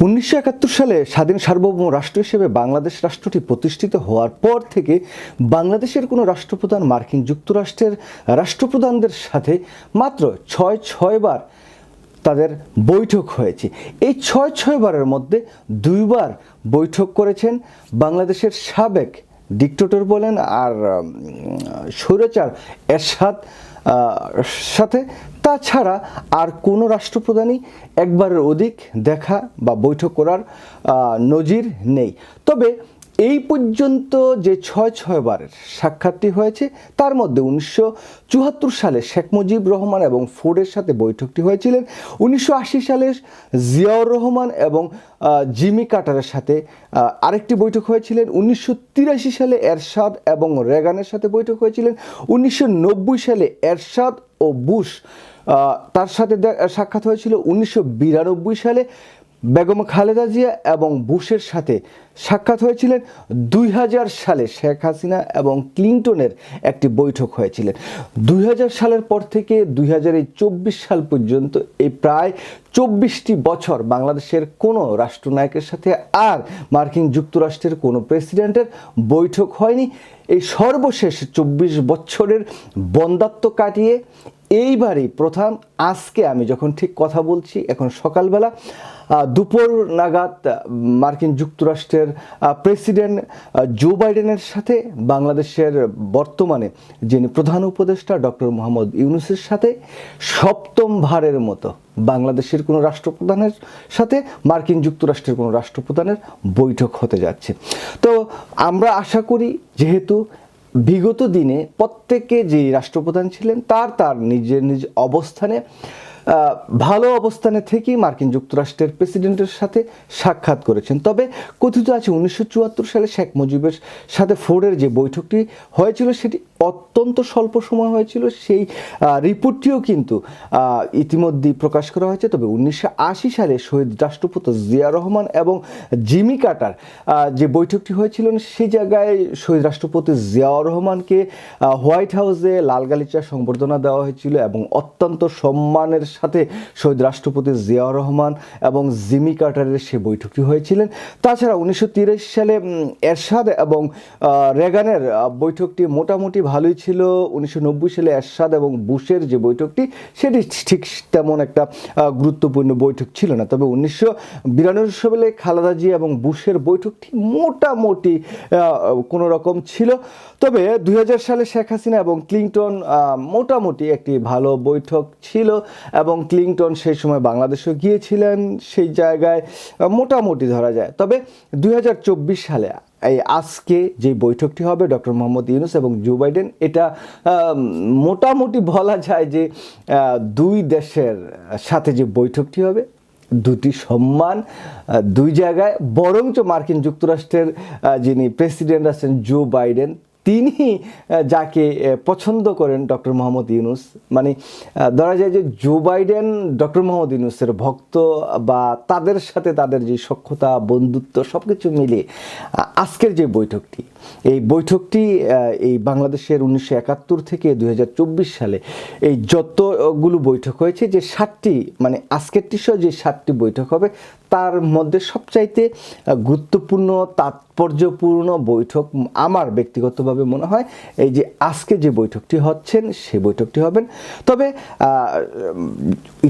উনিশশো একাত্তর সালে স্বাধীন সার্বভৌম রাষ্ট্র হিসেবে বাংলাদেশ রাষ্ট্রটি প্রতিষ্ঠিত হওয়ার পর থেকে বাংলাদেশের কোনো রাষ্ট্রপ্রধান মার্কিন যুক্তরাষ্ট্রের রাষ্ট্রপ্রধানদের সাথে মাত্র ছয় ছয়বার তাদের বৈঠক হয়েছে। এই ছয় ছয়বারের মধ্যে দুইবার বৈঠক করেছেন বাংলাদেশের সাবেক ডিক্টেটর বলেন আর স্বৈরাচার এরশাদ সাথে তাছাড়া আর কোনো রাষ্ট্রপ্রধানই একবারের অধিক দেখা বা বৈঠক করার নজির নেই। তবে এই পর্যন্ত যে ছয় ছয়বারের সাক্ষাৎটি হয়েছে, তার মধ্যে উনিশশো চুয়াত্তর সালে শেখ মুজিব রহমান এবং ফোর্ডের সাথে বৈঠকটি হয়েছিলেন, উনিশশো আশি সালে জিয়াউর রহমান এবং জিমি কাটারের সাথে আরেকটি বৈঠক হয়েছিলেন, উনিশশো তিরাশি সালে এরশাদ এবং রেগানের সাথে বৈঠক হয়েছিলেন, উনিশশো নব্বই সালে এরশাদ ও বুশ তার সাথে সাক্ষাৎ হয়েছিল উনিশশো বিরানব্বই সালে। বেগম খালেদা জিয়া এবং বুশের সাথে সাক্ষাৎ হয়েছিলেন দুই হাজার সালে শেখ হাসিনা এবং ক্লিন্টনের একটি বৈঠক হয়েছিলেন। দুই হাজার সালের পর থেকে দুই হাজার চব্বিশ সাল পর্যন্ত এই প্রায় চব্বিশটি বছর বাংলাদেশের কোনো রাষ্ট্রনায়কের সাথে আর মার্কিন যুক্তরাষ্ট্রের কোনো প্রেসিডেন্টের বৈঠক হয়নি। এই সর্বশেষ চব্বিশ বছরের বন্দাত্ম কাটিয়ে এইবারই প্রথম, আজকে আমি যখন ঠিক কথা বলছি, এখন সকালবেলা দুপুর নাগাদ মার্কিন যুক্তরাষ্ট্রের প্রেসিডেন্ট জো বাইডেনের সাথে বাংলাদেশের বর্তমানে যিনি প্রধান উপদেষ্টা ডক্টর মোহাম্মদ ইউনুসের সাথে সপ্তম ভারের মতো বাংলাদেশের কোনো রাষ্ট্রপ্রধানের সাথে, মার্কিন যুক্তরাষ্ট্রের কোনো রাষ্ট্রপ্রধানের বৈঠক হতে যাচ্ছে। তো আমরা আশা করি, যেহেতু বিগত দিনে প্রত্যেকে যে রাষ্ট্রপ্রধান ছিলেন, তার তার নিজের নিজ অবস্থানে ভালো অবস্থানে থেকেই মার্কিন যুক্তরাষ্ট্রের প্রেসিডেন্টের সাথে সাক্ষাৎ করেছেন। তবে কথিত আছে, উনিশশো চুয়াত্তর সালে শেখ মুজিবের সাথে ফোর্ডের যে বৈঠকটি হয়েছিল, সেটি অত্যন্ত স্বল্প সময় হয়েছিল, সেই রিপোর্টটিও কিন্তু ইতিমধ্যেই প্রকাশ করা হয়েছে। তবে উনিশশো আশি সালে শহীদ রাষ্ট্রপতি জিয়া রহমান এবং জিমি কাটার যে বৈঠকটি হয়েছিল সেই জায়গায় শহীদ রাষ্ট্রপতি জিয়াউর রহমানকে হোয়াইট হাউসে লাল গালিচা সংবর্ধনা দেওয়া হয়েছিল এবং অত্যন্ত সম্মানের সাথে শহীদ রাষ্ট্রপতি জিয়াউর রহমান এবং জিমি কাটারের সে বৈঠকটি হয়েছিলেন। তাছাড়া উনিশশো তিরাশি সালে এরশাদ এবং রেগানের বৈঠকটি মোটামুটি ভালোই ছিল। উনিশশো নব্বই সালে এরশাদ এবং বুশের যে বৈঠকটি, সেটি ঠিক তেমন একটা গুরুত্বপূর্ণ বৈঠক ছিল না। তবে উনিশশো বিরানব্বই সালে খালেদা জি এবং বুশের বৈঠকটি মোটামুটি কোনো রকম ছিল। তবে দু হাজার সালে শেখ হাসিনা এবং ক্লিংটন মোটামুটি একটি ভালো বৈঠক ছিল এবং ক্লিংটন সেই সময় বাংলাদেশেও গিয়েছিলেন সেই জায়গায় মোটামুটি ধরা যায়। তবে দু হাজার চব্বিশ সালে এই আজকে যে বৈঠকটি হবে ডক্টর মোহাম্মদ ইউনুস এবং জো বাইডেন, এটা মোটামুটি বলা যায় যে দুই দেশের সাথে যে বৈঠকটি হবে, দুটি সম্মান দুই জায়গায়, বরঞ্চ মার্কিন যুক্তরাষ্ট্রের যিনি প্রেসিডেন্ট আছেন জো বাইডেন তিনি যাকে পছন্দ করেন ডক্টর মোহাম্মদ ইউনুস মানে ধরা যায় যে জো বাইডেন ডক্টর মোহাম্মদ ইউনুসের ভক্ত বা তাদের সাথে তাদের যে সক্ষতা বন্ধুত্ব সব কিছু মিলিয়ে আজকের যে বৈঠকটি এই বৈঠকটি এই বাংলাদেশের উনিশশো একাত্তর থেকে দুই হাজার চব্বিশ সালে এই যতগুলো বৈঠক হয়েছে, যে সাতটি মানে আজকেরটি সহ যে সাতটি বৈঠক হবে, তার মধ্যে সবচাইতে গুরুত্বপূর্ণ, তাৎপর্যপূর্ণ বৈঠক আমার ব্যক্তিগতভাবে মনে হয়, এই যে আজকে যে বৈঠকটি হচ্ছেন সেই বৈঠকটি হবেন। তবে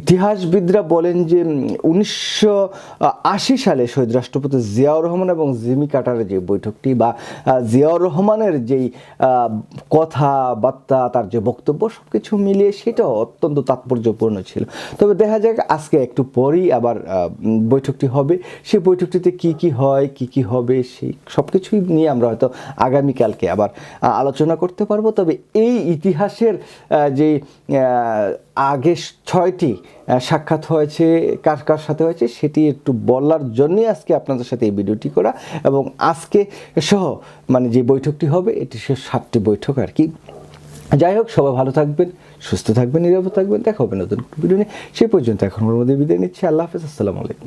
ইতিহাসবিদরা বলেন যে উনিশশো আশি সালে শহীদ রাষ্ট্রপতি জিয়াউর রহমান এবং জিমি কাটারের যে বৈঠকটি বা জিয়াউর রহমানের যেই কথাবার্তা তার যে বক্তব্য সব কিছু মিলিয়ে সেটাও অত্যন্ত তাৎপর্যপূর্ণ ছিল। তবে দেখা যাক, আজকে একটু পরেই আবার বৈঠকটি হবে। সেই বৈঠকটিতে কি কি হয়, কি কি হবে, সেই সব কিছুই নিয়ে আমরা হয়তো আগামীকালকে আবার আলোচনা করতে পারব। তবে এই ইতিহাসের যে আগে ছয়টি সাক্ষাৎ হয়েছে, কার কার সাথে হয়েছে সেটি একটু বলার জন্যই আজকে আপনাদের সাথে এই ভিডিওটি করা। এবং আজকে সহ মানে যে বৈঠকটি হবে, এটি সে সাতটি বৈঠক আর কি। যাই হোক, সবাই ভালো থাকবেন, সুস্থ থাকবেন, নিরাপদ থাকবেন। দেখা হবে নতুন ভিডিও নিয়ে। সেই পর্যন্ত এখন মধ্যে বিদায় নিচ্ছি। আল্লাহ হাফিজ, আসসালামু আলাইকুম।